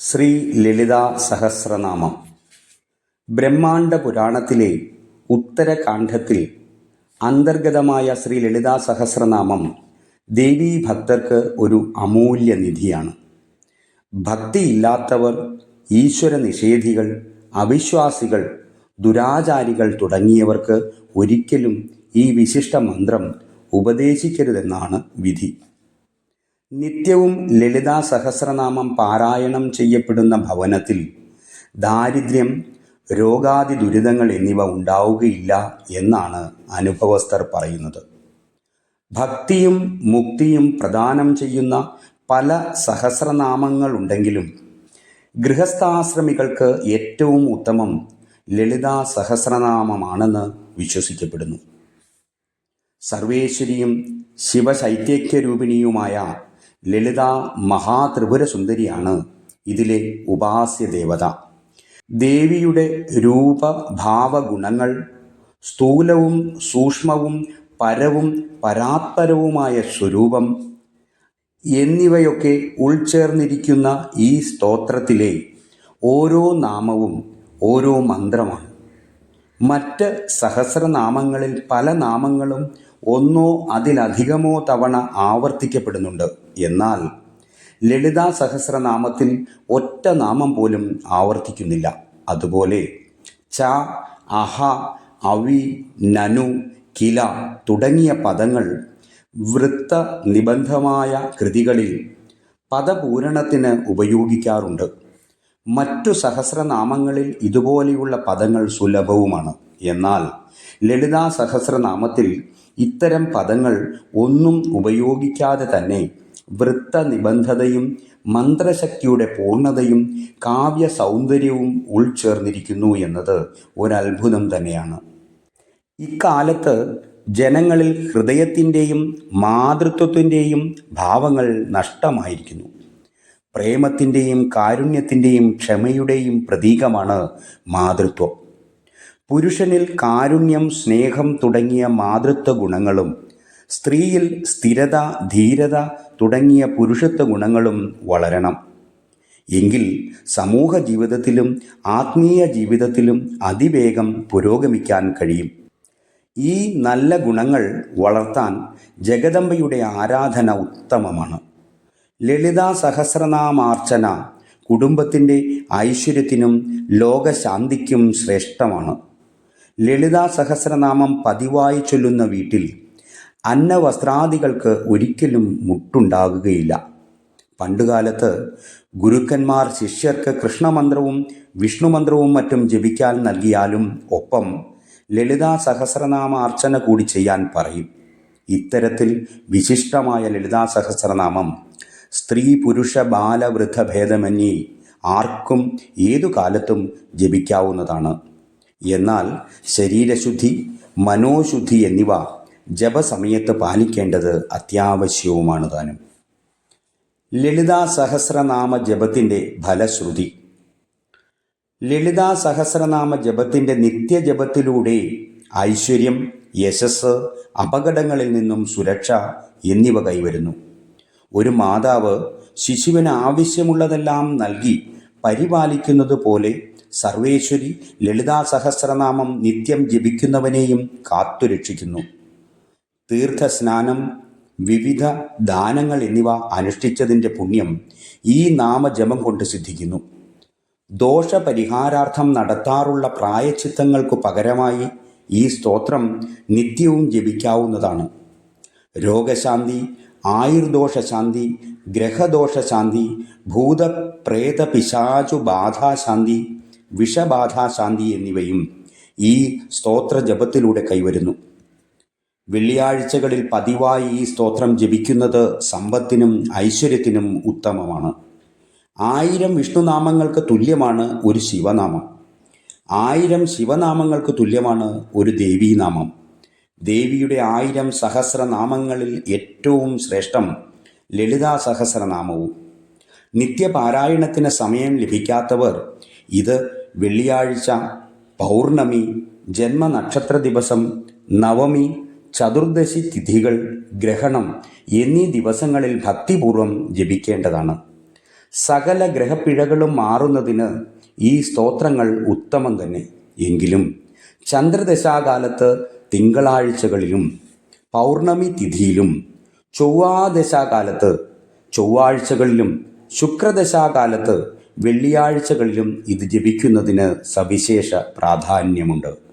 ശ്രീ ലളിത സഹസ്രനാമം. ബ്രഹ്മാണ്ഡ പുരാണത്തിലെ ഉത്തരകാന്ഡത്തിൽ അന്തർഗതമായ ശ്രീ ലളിതാ സഹസ്രനാമം ദേവീ ഭക്തർക്ക് ഒരു അമൂല്യ നിധിയാണ്. ഭക്തിയില്ലാത്തവർ ഈശ്വര നിഷേധികൾ അവിശ്വാസികൾ ദുരാചാരികൾ തുടങ്ങിയവർക്ക് ഒരിക്കലും ഈ വിശിഷ്ട മന്ത്രം ഉപദേശിക്കരുതെന്നാണ് വിധി. നിത്യവും ലളിതാ സഹസ്രനാമം പാരായണം ചെയ്യപ്പെടുന്ന ഭവനത്തിൽ ദാരിദ്ര്യം രോഗാദി ദുരിതങ്ങൾ എന്നിവ ഉണ്ടാവുകയില്ല എന്നാണ് അനുഭവസ്ഥർ പറയുന്നത്. ഭക്തിയും മുക്തിയും പ്രദാനം ചെയ്യുന്ന പല സഹസ്രനാമങ്ങൾ ഉണ്ടെങ്കിലും ഗൃഹസ്ഥാശ്രമികൾക്ക് ഏറ്റവും ഉത്തമം ലളിതാ സഹസ്രനാമമാണെന്ന് വിശ്വസിക്കപ്പെടുന്നു. സർവേശ്വരിയും ശിവശൈത്യക്യരൂപിണിയുമായ ലളിത മഹാത്രിപുര സുന്ദരിയാണ് ഇതിലെ ഉപാസ്യ ദേവത ദേവിയുടെ രൂപഭാവഗുണങ്ങൾ സ്ഥൂലവും സൂക്ഷ്മവും പരവും പരാത്പരവുമായ സ്വരൂപം എന്നിവയൊക്കെ ഉൾച്ചേർന്നിരിക്കുന്ന ഈ സ്തോത്രത്തിലെ ഓരോ നാമവും ഓരോ മന്ത്രമാണ്. മറ്റ് സഹസ്രനാമങ്ങളിൽ പല നാമങ്ങളും ഒന്നോ അതിലധികമോ തവണ ആവർത്തിക്കപ്പെടുന്നുണ്ട്. എന്നാൽ ലളിതാ സഹസ്രനാമത്തിൽ ഒറ്റ നാമം പോലും ആവർത്തിക്കുന്നില്ല. അതുപോലെ ച അഹ അവി നനു കില തുടങ്ങിയ പദങ്ങൾ വൃത്ത നിബന്ധമായ കൃതികളിൽ പദപൂരണത്തിന് ഉപയോഗിക്കാറുണ്ട്. മറ്റു സഹസ്രനാമങ്ങളിൽ ഇതുപോലെയുള്ള പദങ്ങൾ സുലഭവുമാണ്. എന്നാൽ ലളിതാ സഹസ്രനാമത്തിൽ ഇത്തരം പദങ്ങൾ ഒന്നും ഉപയോഗിക്കാതെ തന്നെ വൃത്ത നിബന്ധതയും മന്ത്രശക്തിയുടെ പൂർണതയും കാവ്യ സൗന്ദര്യവും ഉൾച്ചേർന്നിരിക്കുന്നു എന്നത് ഒരത്ഭുതം തന്നെയാണ്. ഇക്കാലത്ത് ജനങ്ങളിൽ ഹൃദയത്തിന്റെയും മാതൃത്വത്തിന്റെയും ഭാവങ്ങൾ നഷ്ടമായിരിക്കുന്നു. പ്രേമത്തിന്റെയും കാരുണ്യത്തിന്റെയും ക്ഷമയുടെയും പ്രതീകമാണ് മാതൃത്വം. പുരുഷനിൽ കാരുണ്യം സ്നേഹം തുടങ്ങിയ മാതൃത്വ ഗുണങ്ങളും സ്ത്രീയിൽ സ്ഥിരത ധീരത തുടങ്ങിയ പുരുഷത്വ ഗുണങ്ങളും വളരണം. എങ്കിൽ സമൂഹ ജീവിതത്തിലും ആത്മീയ ജീവിതത്തിലും അതിവേഗം പുരോഗമിക്കാൻ കഴിയും. ഈ നല്ല ഗുണങ്ങൾ വളർത്താൻ ജഗദമ്പയുടെ ആരാധന ഉത്തമമാണ്. ലളിതാ സഹസ്രനാമാർച്ചന കുടുംബത്തിന്റെ ഐശ്വര്യത്തിനും ലോകശാന്തിക്കും ശ്രേഷ്ഠമാണ്. ലളിതാ സഹസ്രനാമം പതിവായി ചൊല്ലുന്ന വീട്ടിൽ അന്നവസ്ത്രാദികൾക്ക് ഒരിക്കലും മുട്ടുണ്ടാകുകയില്ല. പണ്ടുകാലത്ത് ഗുരുക്കന്മാർ ശിഷ്യർക്ക് കൃഷ്ണമന്ത്രവും വിഷ്ണുമന്ത്രവും മറ്റും ജപിക്കാൻ നൽകിയാലും ഒപ്പം ലളിതാ സഹസ്രനാമ അർച്ചന കൂടി ചെയ്യാൻ പറയും. ഇത്തരത്തിൽ വിശിഷ്ടമായ ലളിതാ സഹസ്രനാമം സ്ത്രീ പുരുഷ ബാലവൃദ്ധ ഭേദമന്യേ ആർക്കും ഏതു കാലത്തും ജപിക്കാവുന്നതാണ്. എന്നാൽ ശരീരശുദ്ധി മനോശുദ്ധി എന്നിവ ജപസമയത്ത് പാലിക്കേണ്ടത് അത്യാവശ്യവുമാണ് താനും. ലളിതാ സഹസ്രനാമ ജപത്തിന്റെ ഫലശ്രുതി. ലളിതാ സഹസ്രനാമ ജപത്തിന്റെ നിത്യജപത്തിലൂടെ ഐശ്വര്യം യശസ് അപകടങ്ങളിൽ നിന്നും സുരക്ഷ എന്നിവ കൈവരുന്നു. ഒരു മാതാവ് ശിശുവിന് ആവശ്യമുള്ളതെല്ലാം നൽകി പരിപാലിക്കുന്നത് പോലെ സർവേശ്വരി ലളിതാ സഹസ്രനാമം നിത്യം ജപിക്കുന്നവനെയും കാത്തുരക്ഷിക്കുന്നു. തീർത്ഥസ്നാനം വിവിധ ദാനങ്ങൾ എന്നിവ അനുഷ്ഠിച്ചതിന്റെ പുണ്യം ഈ നാമജപം കൊണ്ട് സിദ്ധിക്കുന്നു. ദോഷപരിഹാരാർത്ഥം നടത്താറുള്ള പ്രായച്ചിത്തങ്ങൾക്കു പകരമായി ഈ സ്തോത്രം നിത്യവും ജപിക്കാവുന്നതാണ്. രോഗശാന്തി ആയുർദോഷശാന്തി ഗ്രഹദോഷശാന്തി ഭൂതപ്രേത പിശാചു ബാധാശാന്തി വിഷബാധാശാന്തി എന്നിവയും ഈ സ്തോത്ര ജപത്തിലൂടെ കൈവരുന്നു. വെള്ളിയാഴ്ചകളിൽ പതിവായി ഈ സ്തോത്രം ജപിക്കുന്നത് സമ്പത്തിനും ഐശ്വര്യത്തിനും ഉത്തമമാണ്. ആയിരം വിഷ്ണുനാമങ്ങൾക്ക് തുല്യമാണ് ഒരു ശിവനാമം. ആയിരം ശിവനാമങ്ങൾക്ക് തുല്യമാണ് ഒരു ദേവീനാമം. ദേവിയുടെ ആയിരം സഹസ്രനാമങ്ങളിൽ ഏറ്റവും ശ്രേഷ്ഠം ലളിതാ സഹസ്രനാമവും. നിത്യപാരായണത്തിന് സമയം ലഭിക്കാത്തവർ ഇത് വെള്ളിയാഴ്ച പൗർണമി ജന്മനക്ഷത്ര ദിവസം നവമി ചതുർദശി തിഥികൾ ഗ്രഹണം എന്നീ ദിവസങ്ങളിൽ ഭക്തിപൂർവം ജപിക്കേണ്ടതാണ്. സകല ഗ്രഹപ്പിഴകളും മാറുന്നതിന് ഈ സ്തോത്രങ്ങൾ ഉത്തമം തന്നെ. എങ്കിലും ചന്ദ്രദശാകാലത്ത് തിങ്കളാഴ്ചകളിലും പൗർണമി തിഥിയിലും ചൊവ്വാദശാകാലത്ത് ചൊവ്വാഴ്ചകളിലും ശുക്രദശാകാലത്ത് വെള്ളിയാഴ്ചകളിലും ഇത് ജപിക്കുന്നതിന് സവിശേഷ പ്രാധാന്യമുണ്ട്.